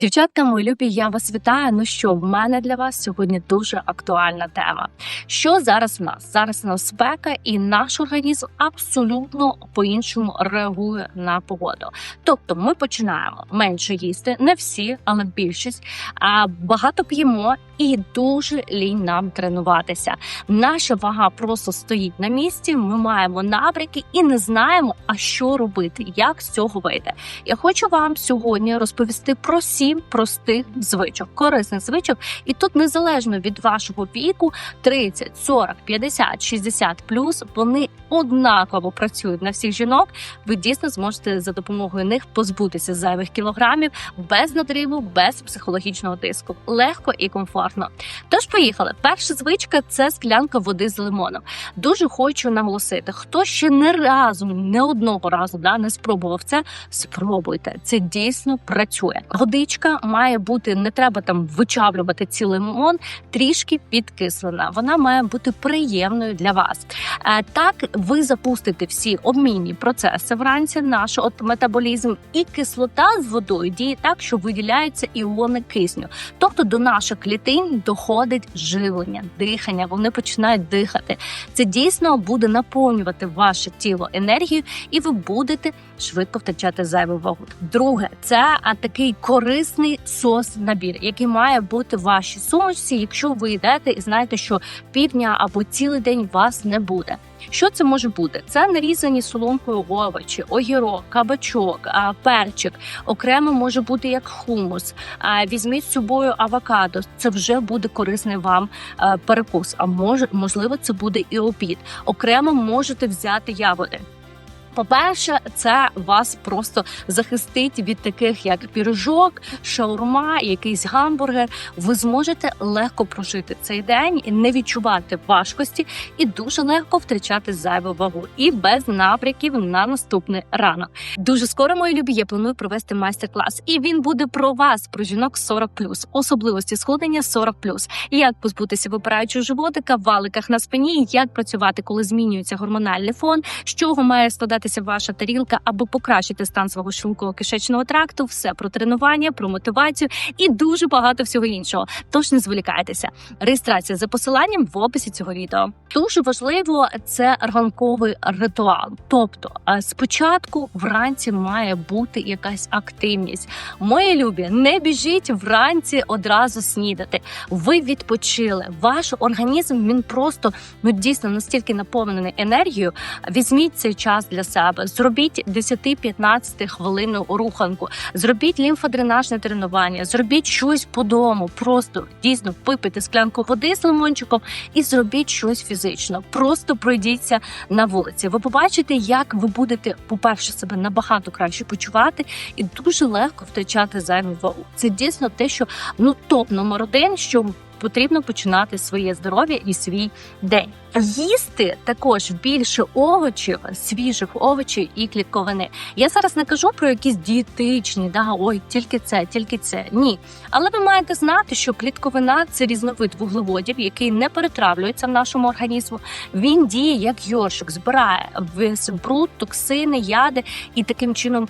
Дівчатка, мої любі, я вас вітаю. Ну що, в мене для вас сьогодні дуже актуальна тема. Що зараз в нас? Зараз у нас спека, і наш організм абсолютно по-іншому реагує на погоду. Тобто, ми починаємо менше їсти, не всі, але більшість. А багато п'ємо і дуже лінь нам тренуватися. Наша вага просто стоїть на місці. Ми маємо набряки і не знаємо, а що робити, як з цього вийти. Я хочу вам сьогодні розповісти про сім простих звичок, корисних звичок, і тут незалежно від вашого віку, 30, 40, 50, 60 плюс, вони однаково працюють на всіх жінок. Ви дійсно зможете за допомогою них позбутися зайвих кілограмів без надриву, без психологічного тиску, легко і комфортно. Тож поїхали. Перша звичка це склянка води з лимоном. Дуже хочу наголосити, хто ще не разу, не одного разу да, не спробував це. Спробуйте, це дійсно працює. Водичка має бути не треба там вичавлювати цілий лимон, трішки підкислена. Вона має бути приємною для вас. Е, Так ви запустите всі обмінні процеси вранці, наш от метаболізм, і кислота з водою діє так, що виділяються іони кисню. Тобто до наших клітин доходить живлення, дихання. Вони починають дихати. Це дійсно буде наповнювати ваше тіло енергією, і ви будете швидко втрачати зайву вагу. Друге, це такий корисний сос набір, який має бути в вашій сумочці, якщо ви йдете і знаєте, що півдня або цілий день вас не буде. Що це може бути? Це нарізані соломкою овочі, огірок, кабачок, перчик. Окремо може бути як хумус. Візьміть з собою авокадо. Це вже буде корисний вам перекус. А може, можливо, це буде і обід. Окремо можете взяти ягоди. По-перше, це вас просто захистить від таких, як пірожок, шаурма, якийсь гамбургер. Ви зможете легко прожити цей день і не відчувати важкості, і дуже легко втрачати зайву вагу і без напряків на наступний ранок. Дуже скоро, мої любі, я планую провести майстер-клас, і він буде про вас, про жінок 40+, особливості сходення 40+, як позбутися випираючого животика, валиках на спині, як працювати, коли змінюється гормональний фон, з чого має складатися ваша тарілка, аби покращити стан свого шлунково кишечного тракту, все про тренування, про мотивацію і дуже багато всього іншого. Тож не зволікайтеся. Реєстрація за посиланням в описі цього відео. Дуже важливо це ранковий ритуал. Тобто, е, спочатку вранці має бути якась активність. Мої любі, не біжіть вранці одразу снідати. Ви відпочили. Ваш організм він просто ну дійсно настільки наповнений енергією. Візьміть цей час для себе, зробіть 10-15 хвилинну руханку, зробіть лімфодренажне тренування, зробіть щось по дому. Просто дійсно випийте склянку води з лимончиком і зробіть щось фізично. Просто пройдіться на вулиці. Ви побачите, як ви будете, по-перше, себе набагато краще почувати і дуже легко втрачати зайву вагу. Це дійсно те, що ну топ номер один, що потрібно починати своє здоров'я і свій день. Їсти також більше овочів, свіжих овочів і клітковини. Я зараз не кажу про якісь дієтичні, да ой, тільки це, тільки це. Ні. Але ви маєте знати, що клітковина це різновид вуглеводів, який не перетравлюється в нашому організму. Він діє як йоршик, збирає весь бруд, токсини, яди, і таким чином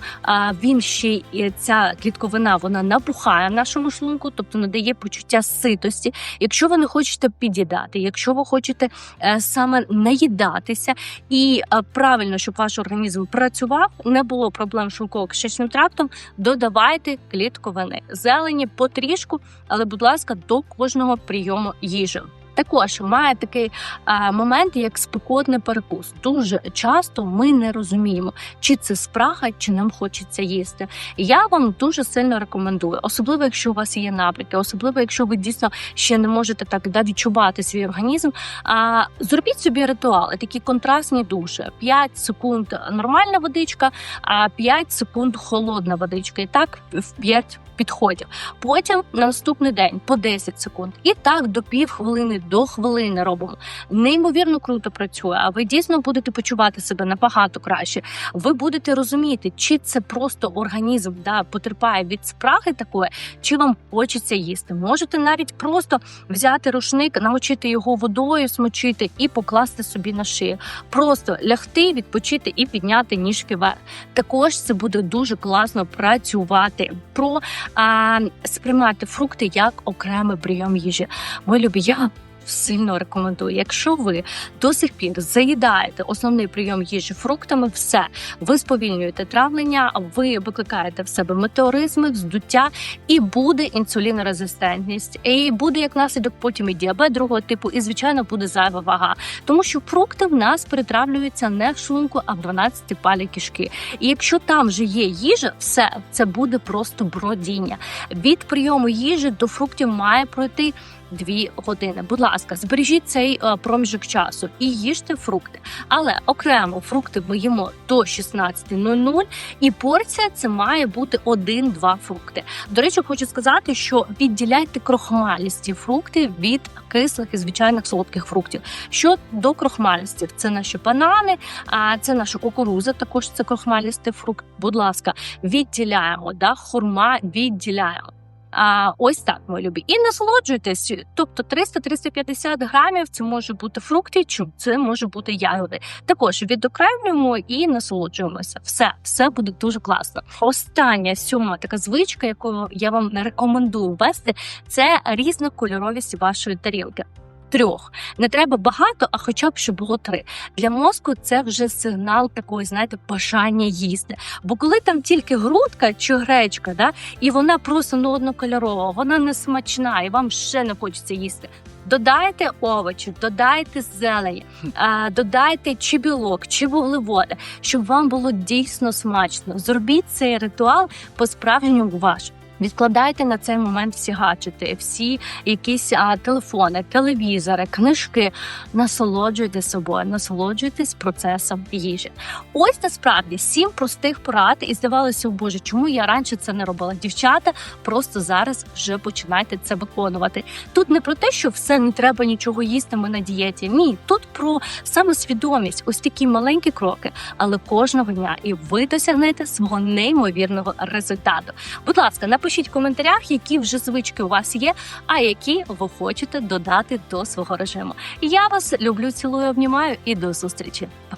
він ще ця клітковина вона набухає в нашому шлунку, тобто надає почуття ситості. Якщо ви не хочете під'їдати, якщо ви хочете е, саме наїдатися і е, правильно, щоб ваш організм працював, не було проблем з шлунково-кишечним трактом, додавайте клітковини, зелені потрішку, але, будь ласка, до кожного прийому їжі. Також має такий а, момент, як спекотний перекус. Дуже часто ми не розуміємо, чи це спрага, чи нам хочеться їсти. Я вам дуже сильно рекомендую, особливо якщо у вас є набряки, особливо якщо ви дійсно ще не можете так да, відчувати свій організм. А зробіть собі ритуали, такі контрастні душі: 5 секунд нормальна водичка, а 5 секунд холодна водичка. І так в 5 підходів. Потім на наступний день по 10 секунд. І так до пів хвилини, до хвилини робимо. Неймовірно круто працює. А ви дійсно будете почувати себе набагато краще. Ви будете розуміти, чи це просто організм да, потерпає від спраги такої, чи вам хочеться їсти. Можете навіть просто взяти рушник, намочити його водою, смочити і покласти собі на шию. Просто лягти, відпочити і підняти ніжки вверх. Також це буде дуже класно працювати. Про а, сприймати фрукти як окремий прийом їжі. Ми любі, я сильно рекомендую. Якщо ви до сих пір заїдаєте основний прийом їжі фруктами, все ви сповільнюєте травлення, ви викликаєте в себе метеоризми, вздуття, і буде інсулінорезистентність, і буде як наслідок потім і діабет другого типу, і звичайно буде зайва вага, тому що фрукти в нас перетравлюються не в шлунку, а в 12 палі кишки. І якщо там вже є їжа, все це буде просто бродіння. Від прийому їжі до фруктів має пройти. Дві години. Будь ласка, збережіть цей е, проміжок часу і їжте фрукти. Але окремо фрукти ми їмо до 16.00, і порція це має бути один-два фрукти. До речі, хочу сказати, що відділяйте крохмалісті фрукти від кислих і звичайних солодких фруктів. Що до крохмалістів, це наші банани, а це наша кукуруза. Також це крохмалістий фрукт. Будь ласка, відділяємо да, хурма відділяємо. А, ось так, мої любі. І насолоджуйтесь. Тобто 300-350 грамів це може бути фрукти, чи це може бути ягоди. Також відокремлюємо і насолоджуємося. Все, все буде дуже класно. Остання сьома така звичка, яку я вам рекомендую ввести, це різнокольоровість вашої тарілки. Трьох не треба багато, а хоча б щоб було три. Для мозку це вже сигнал такої, знаєте, бажання їсти. Бо коли там тільки грудка чи гречка, да, і вона просто ну, однокольорова, вона не смачна, і вам ще не хочеться їсти. Додайте овочі, додайте зелені, додайте чи білок, чи вуглеводи, щоб вам було дійсно смачно. Зробіть цей ритуал по-справжньому ваш. Відкладайте на цей момент всі гаджети, всі якісь а, телефони, телевізори, книжки. Насолоджуйтесь собою, насолоджуйтесь процесом їжі. Ось насправді сім простих порад, і здавалося, Боже, чому я раніше це не робила? Дівчата, просто зараз вже починайте це виконувати. Тут не про те, що все не треба нічого їсти. Ми на дієті. Ні, тут про самосвідомість, ось такі маленькі кроки, але кожного дня, і ви досягнете свого неймовірного результату. Будь ласка, напишіть в коментарях, які вже звички у вас є, а які ви хочете додати до свого режиму. Я вас люблю, цілую, обнімаю і до зустрічі.